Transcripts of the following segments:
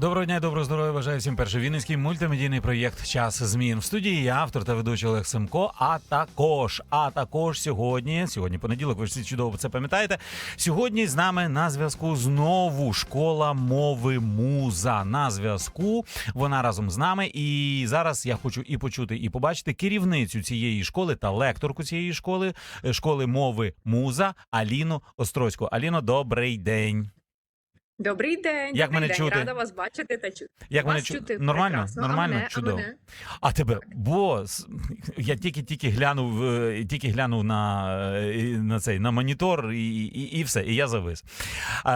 Доброго дня, доброго здоров'я. Бажаю всім перший вінницький мультимедійний проєкт Час змін в студії. Я автор та ведучий Олег Семко. А також, а також сьогодні, сьогодні понеділок, ви всі чудово це пам'ятаєте. Сьогодні з нами на зв'язку знову школа мови муза. На зв'язку вона разом з нами. І зараз я хочу і почути, і побачити керівницю цієї школи та лекторку цієї школи е, школи мови муза Аліну Острозьку. Аліно, добрий день. Добрий день, Як добрий мене день. чути? Рада вас бачити та чути. Як вас мене чу... чути нормально? прекрасно. Нормально, а мене, чудово. А мене? А тебе, бо я тільки тільки глянув, е, тільки глянув на, е, на цей на монітор, і, і, і все, і я завис. А,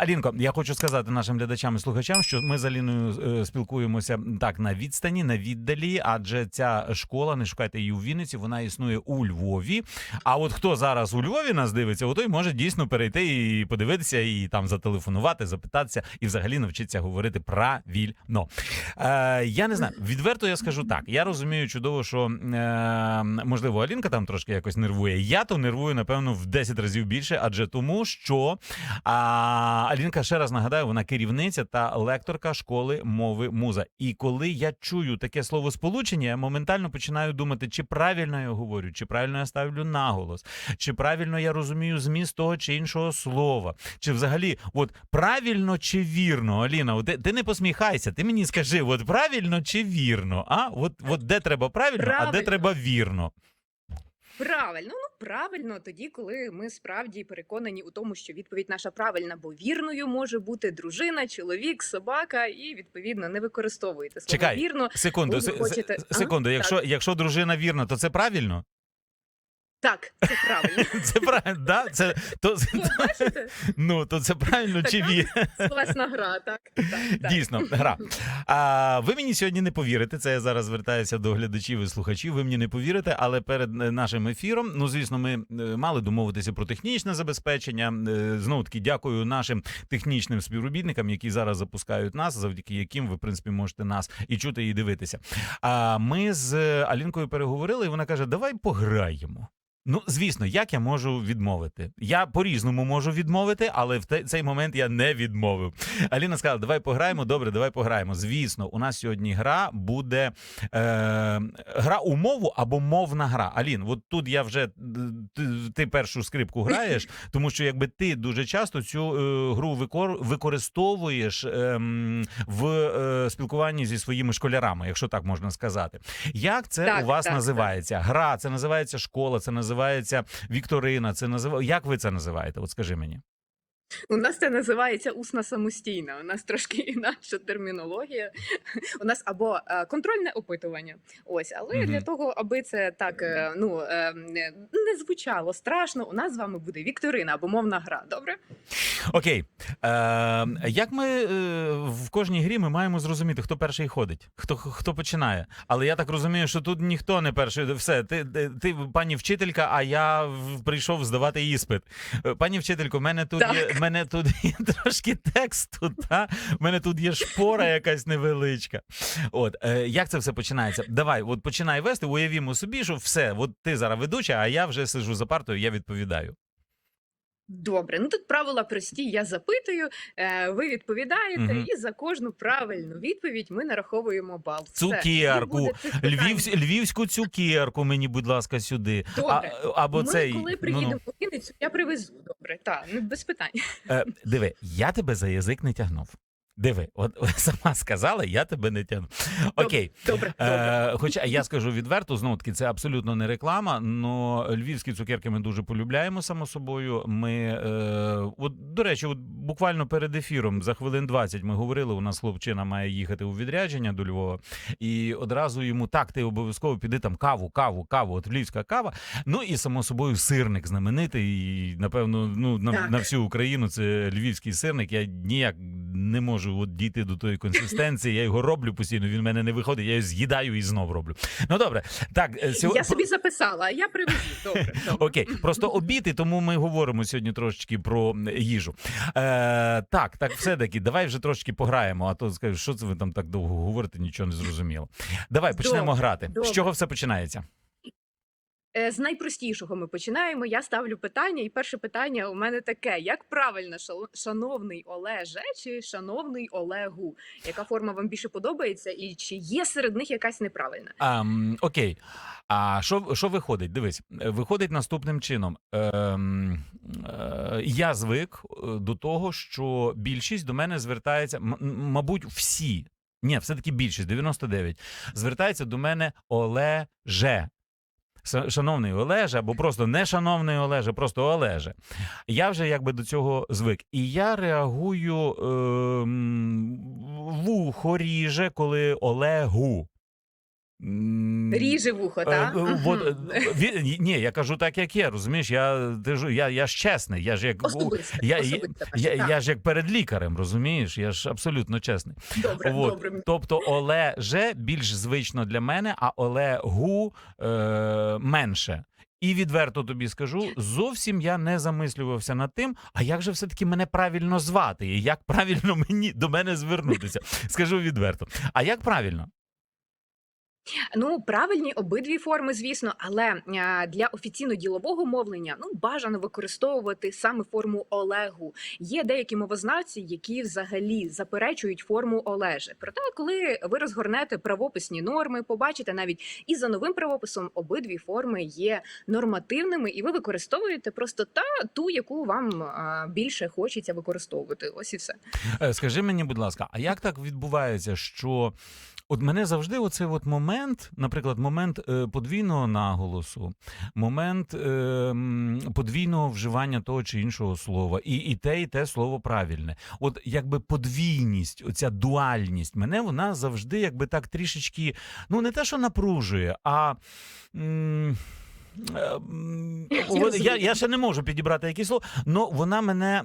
Алінко, я хочу сказати нашим глядачам і слухачам, що ми з Аліною е, спілкуємося так на відстані, на віддалі, адже ця школа, не шукайте її у Вінниці, вона існує у Львові. А от хто зараз у Львові нас дивиться, той може дійсно перейти і подивитися, і там зателефонувати, запитатися, і взагалі навчитися говорити правильно. Е, я не знаю, відверто я скажу так. Я розумію чудово, що е, можливо Алінка там трошки якось нервує. Я то нервую, напевно, в 10 разів більше, адже тому, що а, Алінка ще раз нагадаю, вона керівниця та лекторка школи мови муза. І коли я чую таке слово сполучення, я моментально починаю думати, чи правильно я говорю, чи правильно я ставлю наголос, чи правильно я розумію зміст того чи іншого слова, чи взагалі, от правильно чи вірно, Аліна, от ти, не посміхайся, ти мені скажи, от правильно чи вірно? А от, от де треба правильно, а де треба вірно. Правильно, ну правильно, тоді, коли ми справді переконані у тому, що відповідь наша правильна, бо вірною може бути дружина, чоловік, собака, і відповідно не використовуєте слово Чекай, вірно. Секунду, хочете- се- Ага, секунду. так. Якщо, якщо дружина вірна, то це правильно? Так, це правильно. Це правильно, да? Це то Ну, бачите, ну то це правильно чи вірно? класна гра, так. так, так. Дійсно, гра. А ви мені сьогодні не повірите. Це я зараз звертаюся до глядачів і слухачів. Ви мені не повірите, але перед е, нашим ефіром, ну звісно, ми е, мали домовитися про технічне забезпечення. Е, Знову таки, дякую нашим технічним співробітникам, які зараз запускають нас, завдяки яким ви, в принципі, можете нас і чути, і дивитися. А ми з Алінкою переговорили, і вона каже: Давай пограємо. Ну, звісно, як я можу відмовити? Я по-різному можу відмовити, але в цей момент я не відмовив. Аліна сказала: давай пограємо. Добре, давай пограємо. Звісно, у нас сьогодні гра буде е, гра у мову або мовна гра. Алін, от тут я вже ти, ти першу скрипку граєш, тому що якби ти дуже часто цю е, гру викор, використовуєш ем, в е, спілкуванні зі своїми школярами, якщо так можна сказати. Як це Так, у вас так, називається? Гра, це називається школа, це називається вікторина. Це назив... Як ви це називаєте? От скажи мені. У нас це називається усна самостійна. У нас трошки інакша термінологія. У нас або е, контрольне опитування. Ось, але Мгм. для того, аби це так е, ну е, не- звучало страшно, у нас з вами буде вікторина або мовна гра. Добре? Окей. Е, як ми е, в кожній грі ми маємо зрозуміти, хто перший ходить, хто, хто починає. Але я так розумію, що тут ніхто не перший. Все, ти, ти, пані вчителька, а я прийшов здавати іспит. Пані вчителько, в мене тут Так. є мене тут є трошки тексту, та? в мене тут є шпора якась невеличка. От, е, як це все починається? Давай, от починай вести, уявімо собі, що все, от ти зараз ведуча, а я вже сижу за партою, я відповідаю. Добре, ну тут правила прості. Я запитую, е, ви відповідаєте, угу. і за кожну правильну відповідь ми нараховуємо бал. Все. Цукерку. Львів, львівську цукерку мені, будь ласка, сюди. Добре. А, або Ми, цей. коли ну, приїдемо ну. в Вінницю, я привезу. Добре, так, ну, без питань. Е, диви, я тебе за язик не тягнув. Диви, от сама сказала, я тебе не тягну. Окей. Добре, добре. Е, хоча я скажу відверто, знову таки, це абсолютно не реклама. але львівські цукерки ми дуже полюбляємо, само собою. Ми, е, от, до речі, от буквально перед ефіром за хвилин 20 ми говорили, у нас хлопчина має їхати у відрядження до Львова, і одразу йому так, ти обов'язково піди там каву, каву, каву, от львівська кава. Ну і само собою сирник знаменитий. І, напевно, ну на, на всю Україну це львівський сирник. Я ніяк не можу можу от дійти до тої консистенції. Я його роблю постійно. Він в мене не виходить. Я його з'їдаю і знов роблю. Ну добре, так е, сьогодні. Я собі записала, я привезу. Добре. добре. Окей, просто обід, і тому ми говоримо сьогодні трошечки про їжу. Е, так, так, все-таки, давай вже трошечки пограємо, а то скажеш, що це ви там так довго говорите, нічого не зрозуміло. Давай почнемо Добре, грати. З чого все починається? Е, З найпростішого ми починаємо. Я ставлю питання, і перше питання у мене таке: як правильно, шановний Олеже чи шановний Олегу? Яка форма вам більше подобається, і чи є серед них якась неправильна? А, окей. А що, що виходить? Дивись, е, виходить наступним чином. Ем, е, я звик е, до того, що більшість до мене звертається, мабуть, всі. Ні, все-таки більшість, 99, звертається до мене Олеже. Ша- Шановний Олеже, або просто не шановний Олеже, просто Олеже. Я вже якби до цього звик. І я реагую ем, вухо ріже, коли Олегу. Ріже вухо, Е, так? е, от, е, ві- ні, я кажу так, як є, розумієш? Я, ти ж- я, я ж чесний, я ж як Особисто. я, я, особисто я, так. я ж як перед лікарем, розумієш? Я ж абсолютно чесний. Добре, От. добре. Тобто Олеже більш звично для мене, а Олегу е, менше. І відверто тобі скажу, зовсім я не замислювався над тим, а як же все-таки мене правильно звати, і як правильно мені до мене звернутися. Скажу відверто. А як правильно? Ну, правильні обидві форми, звісно, але для офіційно-ділового мовлення ну бажано використовувати саме форму Олегу. Є деякі мовознавці, які взагалі заперечують форму Олеже. Проте, коли ви розгорнете правописні норми, побачите навіть і за новим правописом обидві форми є нормативними, і ви використовуєте просто та ту, яку вам більше хочеться використовувати. Ось і все. Е, Скажи мені, будь ласка, а як так відбувається, що от мене завжди оцей от момент, наприклад, момент е, подвійного наголосу, момент е, подвійного вживання того чи іншого слова, і, і те, і те слово правильне. От якби подвійність, оця дуальність, мене вона завжди якби так трішечки, ну не те, що напружує, а. м, е, Я, я ще не можу підібрати якісь слово, але вона мене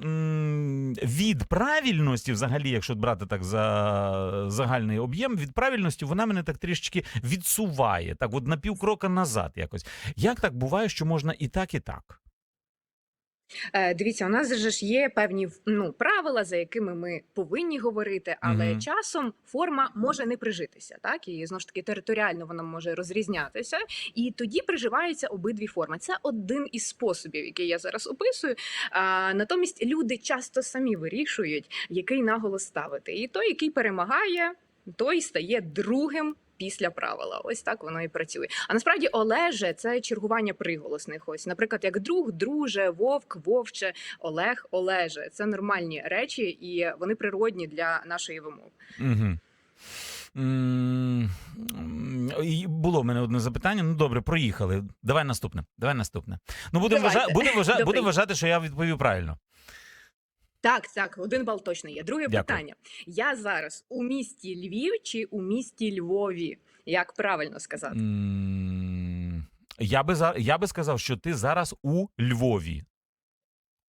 від правильності, взагалі, якщо брати так за загальний об'єм, від правильності вона мене так трішечки відсуває, так, от на півкрока назад якось. Як так буває, що можна і так, і так? Е, Дивіться, у нас же ж є певні ну, правила, за якими ми повинні говорити, але Мгм. часом форма може не прижитися, так і знову ж таки територіально вона може розрізнятися, і тоді приживаються обидві форми. Це один із способів, який я зараз описую. А, натомість люди часто самі вирішують, який наголос ставити, і той, який перемагає, той стає другим. Після правила, ось так воно і працює. А насправді Олеже це чергування приголосних. Ось, наприклад, як друг, друже, вовк, вовче, Олег, Олеже. Це нормальні речі, і вони природні для нашої вимови. Угу. Було в мене одне запитання. Ну добре, проїхали. Давай наступне. Давай наступне. Ну будемо Давайте. вважати, будемо вважати, будемо вважати, що я відповів правильно. Так, так, один бал точно є. Друге Дякую. питання: я зараз у місті Львів чи у місті Львові? Як правильно сказати? М, Я би за- я би сказав, що ти зараз у Львові.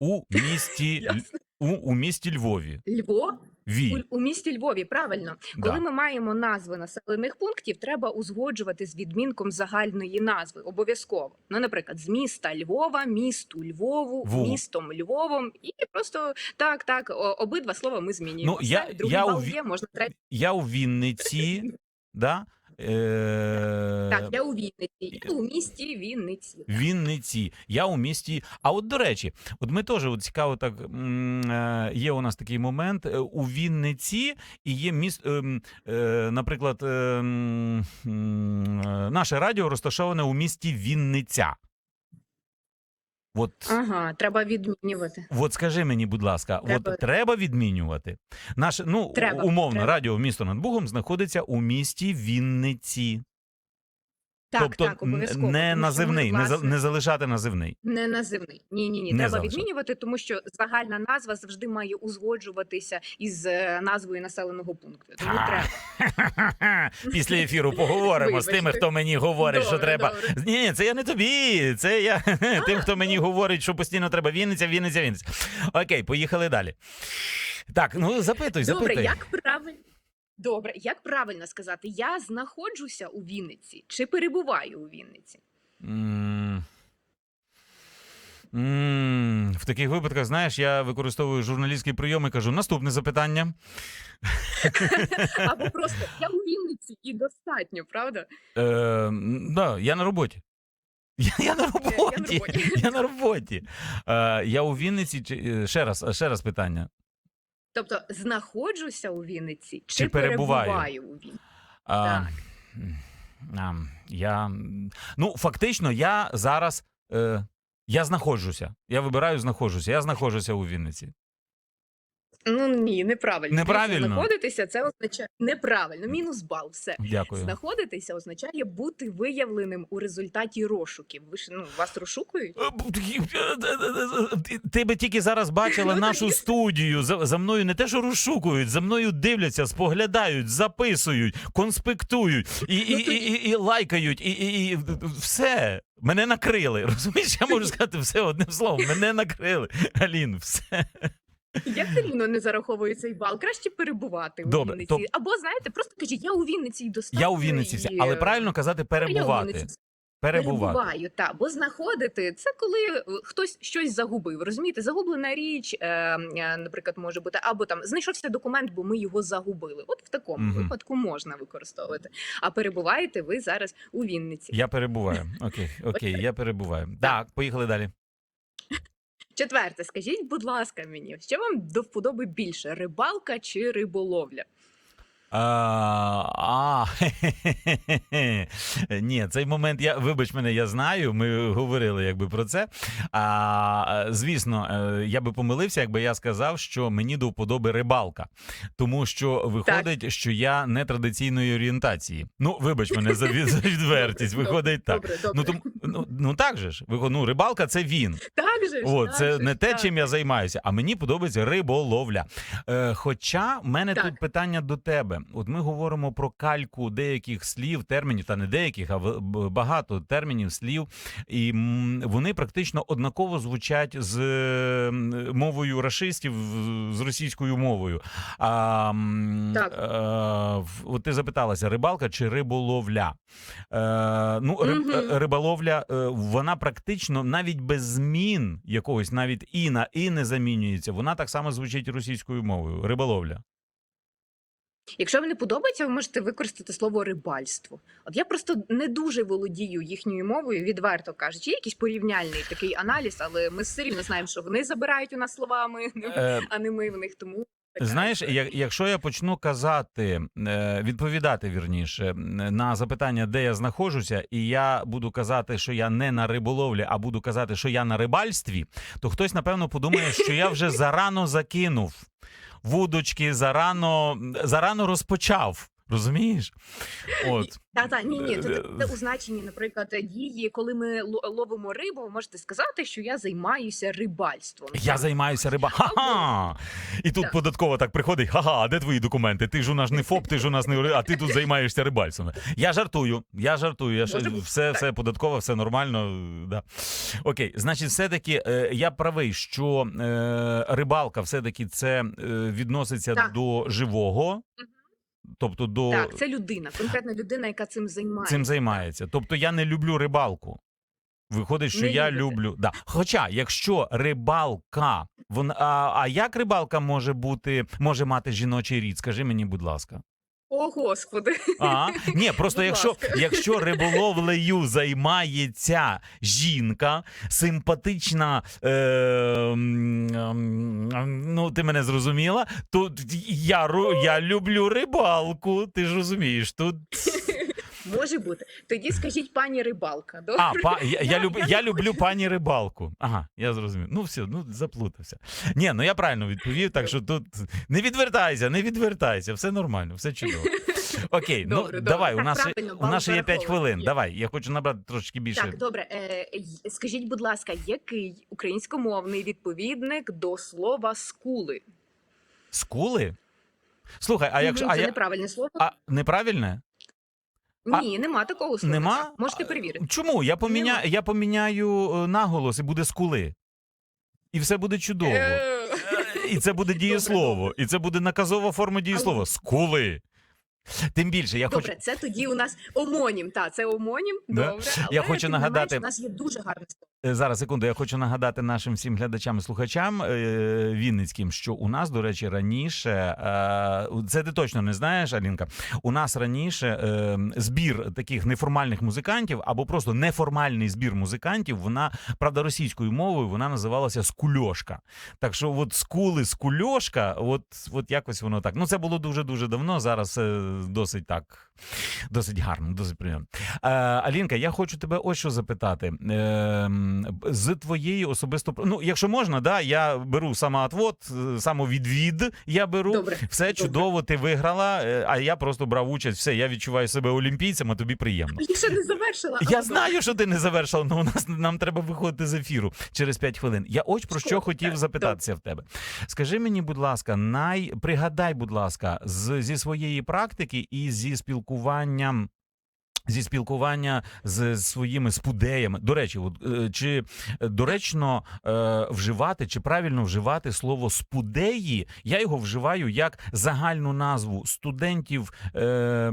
У місті Л- Ясно. у, у місті Львові. Львов Ві. у, у місті Львові. Правильно, Да. коли ми маємо назви населених пунктів, треба узгоджувати з відмінком загальної назви. Обов'язково. Ну, наприклад, з міста Львова, місту Львову, Ву. містом Львовом, і просто так, так, обидва слова ми змінюємо. Ну, я- Все, я бал уві- є, можна. Я у Вінниці, да? Е, Так, я у Вінниці, я у місті Вінниці. Вінниці. Я у місті. А от до речі, от ми теж от цікаво, так е, є у нас такий момент е, у Вінниці, і є міст, е, наприклад, е, наше радіо розташоване у місті Вінниця. От, Ага, треба відмінювати. от скажи мені, будь ласка, Треба. от треба відмінювати. Наше, ну, Треба, умовно, треба. радіо місто над Бугом знаходиться у місті Вінниці. Так, тобто так, обов'язково. не тому називний, не, за- власне, не залишати називний. Не називний. Ні, ні, ні. Не Треба залишати. відмінювати, тому що загальна назва завжди має узгоджуватися із е, назвою населеного пункту. Тому Так. треба. Після ефіру поговоримо з тими, хто мені говорить, що треба. добре. Ні, це я не тобі. Це я тим, хто мені говорить, що постійно треба Вінниця, Вінниця, Вінниця. Окей, поїхали далі. Так, ну запитуй, Добре, як правильно? Добре, як правильно сказати, я знаходжуся у Вінниці чи перебуваю у Вінниці? М. М, В таких випадках, знаєш, я використовую журналістський прийом і кажу: наступне запитання. Або просто я у Вінниці і достатньо, правда? Е, м, да, я на роботі. Я, я на роботі. роботі. Я на роботі. Е, я у Вінниці. Чи, е, ще раз, ще раз питання. Тобто знаходжуся у Вінниці чи, Чи перебуваю? перебуваю у Вінниці? А, Так. а, я, ну, фактично, я зараз. Е, я знаходжуся. Я вибираю знаходжуся. Я знаходжуся у Вінниці. Ну ні, неправильно. Неправильно? Знаходитися це означає неправильно. Мінус бал. Все. Дякую. Знаходитися означає бути виявленим у результаті розшуків. Ви ж ну вас розшукують? Ти би тільки зараз бачила Ну, нашу студію. За, за мною не те, що розшукують, за мною дивляться, споглядають, записують, конспектують і, і, Ну, і, і, і лайкають, і, і, і все. Мене накрили. Розумієш, я можу сказати все одним словом. Мене накрили. Алін, все. Як все рівно не зараховує цей бал? Краще перебувати у Вінниці. то- Або знаєте, просто кажіть, я у Вінниці і достатньо. Я у Вінниці і, Але е, правильно казати я у перебувати. Вінниці Перебувати. Перебуваю, так. Бо знаходити це коли е, хтось щось загубив. Розумієте, загублена річ, е, е, наприклад, може бути, або там знайшовся документ, бо ми його загубили. От в такому Мгм. випадку можна використовувати. А перебуваєте ви зараз у Вінниці. Я перебуваю. Окей, окей, я перебуваю. Так, поїхали далі. Четверте, скажіть, будь ласка, мені, що вам до вподоби більше: рибалка чи риболовля? А, ні, цей момент я вибач мене, я знаю. Ми говорили якби про це. А, звісно, е, я би помилився, якби я сказав, що мені до вподоби рибалка, тому що виходить, що я не традиційної орієнтації. Ну, вибач мене за, за відвертість. Виходить так. Добре, добре. Ну, тому, ну, ну так же ж. Ну, рибалка це він. Так же ж, О, так це же не те, так. чим я займаюся, а мені подобається риболовля. Е, хоча в мене Так. тут питання до тебе. От ми говоримо про кальку деяких слів, термінів, та не деяких, а багато термінів, слів, і вони практично однаково звучать з е, мовою рашистів, з російською мовою. А, Так. е, в- от ти запиталася, рибалка чи риболовля? Е, ну, риб, е, риболовля, е, вона практично навіть без змін якогось, навіть і на і не замінюється. Вона так само звучить російською мовою. Риболовля. Якщо вам не подобається, ви можете використати слово рибальство. От я просто не дуже володію їхньою мовою, відверто кажучи. Є якийсь порівняльний такий аналіз, але ми все рівно знаємо, що вони забирають у нас словами, Е, а не ми в них. Тому Знаєш, якщо я почну казати, е, відповідати вірніше на запитання, де я знаходжуся, і я буду казати, що я не на риболовлі, а буду казати, що я на рибальстві, то хтось напевно подумає, що я вже зарано закинув вудочки, зарано, зарано розпочав. Розумієш? От. Та та ні, ні, Е, це, це у значенні, наприклад, дії, коли ми ло- ловимо рибу, ви можете сказати, що я займаюся рибальством. Я займаюся риба. Ха-ха! І тут Так. податкова так приходить. Ха-ха, а де твої документи? Ти ж у нас не ФОП, ти ж у нас не а ти тут займаєшся рибальством. Я жартую, я жартую. Я бути, все, все податково, все нормально. Да. Окей, значить, все-таки е, я правий, що е, рибалка все-таки це е, відноситься Так. до живого, тобто до Так, це людина, конкретна людина, яка цим займається. цим займається. Тобто я не люблю рибалку. Виходить, що Не я любите. люблю. Да. Хоча, якщо рибалка, вона, а, а як рибалка може бути, може мати жіночий рід? Скажи мені, будь ласка. О, господи. А, ні, просто Будь якщо, ласка. якщо риболовлею займається жінка, симпатична, е, е, ну ти мене зрозуміла, то я, я люблю рибалку. Ти ж розумієш, тут. Може бути. Тоді скажіть пані рибалка. Добре? А, па, я, я, люб, я люблю пані рибалку. Ага, я зрозумів. Ну все, ну заплутався. Ні, ну я правильно відповів, так що тут не відвертайся, не відвертайся, все нормально, все чудово. Окей, ну Добре, добре. давай. У нас у нас є 5 хвилин. Є. Давай, я хочу набрати трошки більше. Так, добре. Е, скажіть, будь ласка, який українськомовний відповідник до слова скули? Скули? Слухай, а якщо а це я неправильне слово? а неправильне? А- Ні, нема такого слова. Нема? Можете перевірити. Чому? Я поміняю, Нема. я поміняю е, наголос і буде скули. І все буде чудово. Е, І це буде дієслово. І це буде наказова форма дієслова. Скули. Тим більше, я хочу. Добре, це тоді у нас омонім. Та це омонім. Да. Добре, Я хочу тим не нагадати- У нас є дуже гарне слово. Е, Зараз секунду. Я хочу нагадати нашим всім глядачам і слухачам е, вінницьким, що у нас, до речі, раніше е, це ти точно не знаєш, Алінка. У нас раніше збір таких неформальних музикантів або просто неформальний збір музикантів. Вона правда російською мовою вона називалася скульошка. Так що, от скули, скульошка, от, от якось воно так. Ну це було дуже дуже давно. Зараз досить так, досить гарно, досить приємно. Алінка, я хочу тебе ось що запитати. З твоєї особисто ну, якщо можна, да, я беру самоотвод, е, самовідвід. Я беру Добре. все добре. чудово. Ти виграла, е, а я просто брав участь. Все, я відчуваю себе олімпійцем, а тобі приємно. Я ще не завершила. Я знаю, що ти не завершила, але у нас нам треба виходити з ефіру через 5 хвилин. Я ось про що хотів запитатися в тебе. Скажи мені, будь ласка, най пригадай, будь ласка, з, зі своєї практики і зі спілкуванням. Зі спілкування з своїми спудеями. До речі, от, е, чи доречно е, вживати, чи правильно вживати слово спудеї? Я його вживаю як загальну назву студентів е,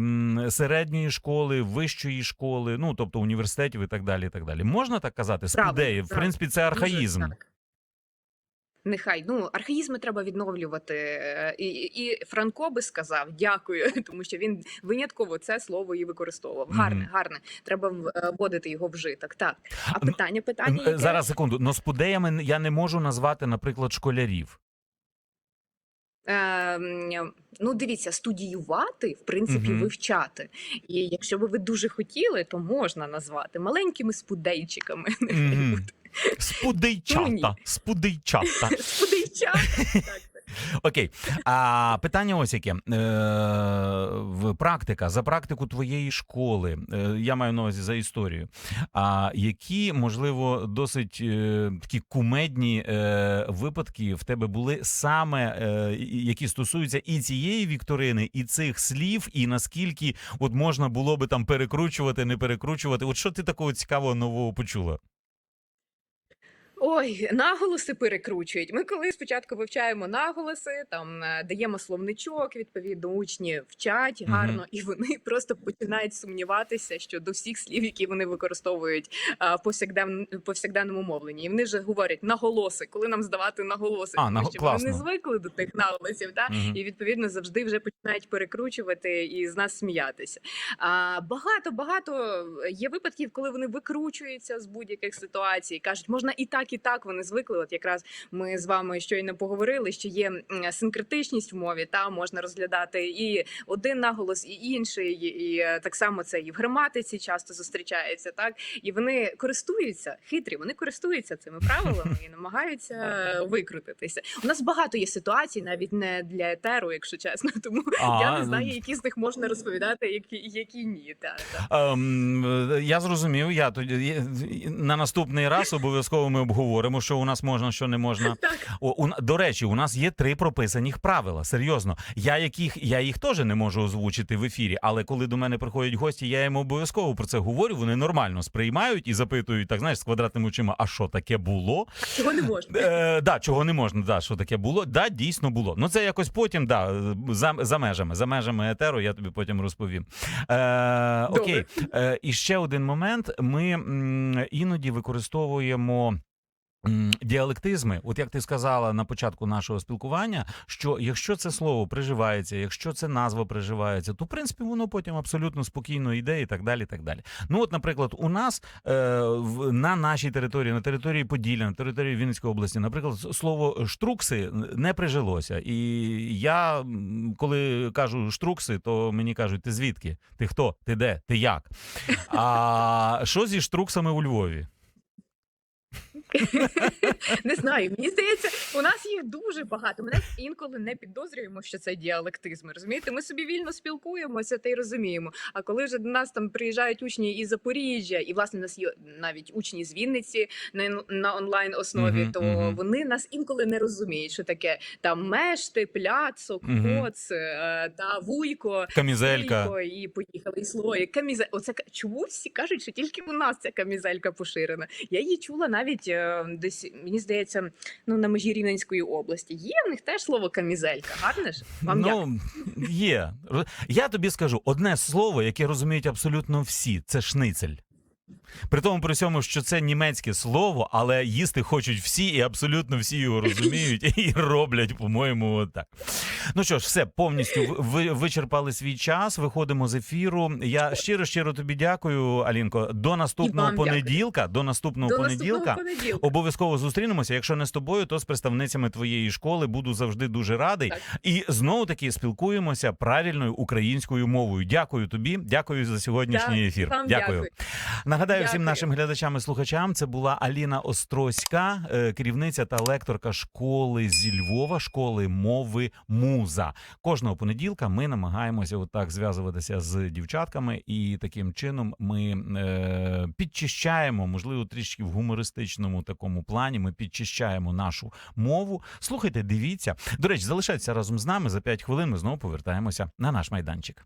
середньої школи, вищої школи, ну тобто університетів і так далі. І так далі. Можна так казати? Спудеї. В принципі, це архаїзм. Нехай ну архаїзми треба відновлювати. Е, І, і Франко би сказав дякую, тому що він винятково це слово і використовував. Гарне, Мгм. гарне. Треба е, вводити його в житок. Так. А Ну, питання, питання яке? Зараз секунду. Но спудеями я не можу назвати, наприклад, школярів. Ем, ну, дивіться, студіювати, в принципі, Мгм. вивчати. І якщо би ви дуже хотіли, то можна назвати маленькими спудейчиками. Нехай Мгм. Ну, Спудейчата. Спудейчата. Так, так. Окей. А питання ось яке. Е, практика, за практику твоєї школи, е, я маю на увазі за історію. А які, можливо, досить е, такі кумедні е, випадки в тебе були саме, е, які стосуються і цієї вікторини, і цих слів, і наскільки от можна було би там перекручувати, не перекручувати? От що ти такого цікавого нового почула? Ой, наголоси перекручують. Ми коли спочатку вивчаємо наголоси, там е, даємо словничок, відповідно, учні вчать гарно, і вони просто починають сумніватися щодо всіх слів, які вони використовують а, повсякден, повсякденному мовленні. І вони вже говорять наголоси, коли нам здавати наголоси, А, тому що вони не звикли до тих наголосів. Та? Мгм. і відповідно завжди вже починають перекручувати і з нас сміятися. А багато багато є випадків, коли вони викручуються з будь-яких ситуацій, кажуть, можна і так, і так. Вони звикли. От якраз ми з вами щойно поговорили, що є синкретичність в мові, та можна розглядати і один наголос, і інший, і е, так само це і в граматиці часто зустрічається. Так і вони користуються хитрі, вони користуються цими правилами і намагаються викрутитися. У нас багато є ситуацій, навіть не для етеру, якщо чесно. Тому А, я не знаю, ну. які з них можна розповідати, які, які ні. Та, та. Ем, е, я зрозумів. Я тоді на наступний раз обов'язково ми обговоримо, що у нас можна, що не можна. Так. О, у, до речі, у нас є три прописаних правила. Серйозно, я яких я їх теж не можу озвучити в ефірі. Але коли до мене приходять гості, я їм обов'язково про це говорю. Вони нормально сприймають і запитують, так знаєш, з квадратними очима, а що таке було? Чого не можна? Е, да, чого не можна, да, що таке було. Да, дійсно було. Ну це якось потім, да, за, за межами, за межами етеру, я тобі потім розповім. Е, окей, е, і ще один момент. Ми м, іноді використовуємо. Діалектизми, от як ти сказала на початку нашого спілкування, що якщо це слово приживається, якщо це назва приживається, то в принципі воно потім абсолютно спокійно йде і так далі. так далі. Ну, от, наприклад, у нас е, на нашій території, на території Поділля, на території Вінницької області, наприклад, слово штрукси не прижилося. І я, коли кажу штрукси, то мені кажуть, ти звідки? Ти хто? Ти де? Ти як? А що зі штруксами у Львові? Не знаю, мені здається, у нас їх дуже багато. Ми навіть інколи не підозрюємо, що це діалектизми. Розумієте, ми собі вільно спілкуємося та й розуміємо. А коли вже до нас там приїжджають учні із Запоріжжя, і власне у нас є навіть учні з Вінниці на, на онлайн основі, то вони нас інколи не розуміють, що таке там мешти, пляцок, коц е, та вуйко. Камізелька. І поїхали і слої. Камізе... Оце чому всі кажуть, що тільки у нас ця камізелька поширена. Я її чула навіть е, десь, мені здається, ну на межі Рівненської області. Є в них теж слово камізелька. Гарне ж? Вам як? ну, є. Я тобі скажу одне слово, яке розуміють абсолютно всі: це шницель. При тому при цьому, що це німецьке слово, але їсти хочуть всі, і абсолютно всі його розуміють і роблять, по-моєму, отак. Ну що ж, все повністю ви вичерпали свій час. Виходимо з ефіру. Я щиро щиро тобі дякую, Алінко. До наступного понеділка. До наступного До понеділка. наступного. Обов'язково зустрінемося. Якщо не з тобою, то з представницями твоєї школи буду завжди дуже радий. Так. І знову таки спілкуємося правильною українською мовою. Дякую тобі, дякую за сьогоднішній Так, ефір. дякую. дякую. Нагадаю всім нашим глядачам і слухачам. Це була Аліна Острозька, е, керівниця та лекторка школи зі Львова, школи мови Муза. Кожного понеділка ми намагаємося отак зв'язуватися з дівчатками, і таким чином ми е, підчищаємо, можливо, трішки в гумористичному такому плані. Ми підчищаємо нашу мову. Слухайте, дивіться. До речі, залишайтеся разом з нами. За 5 хвилин ми знову повертаємося на наш майданчик.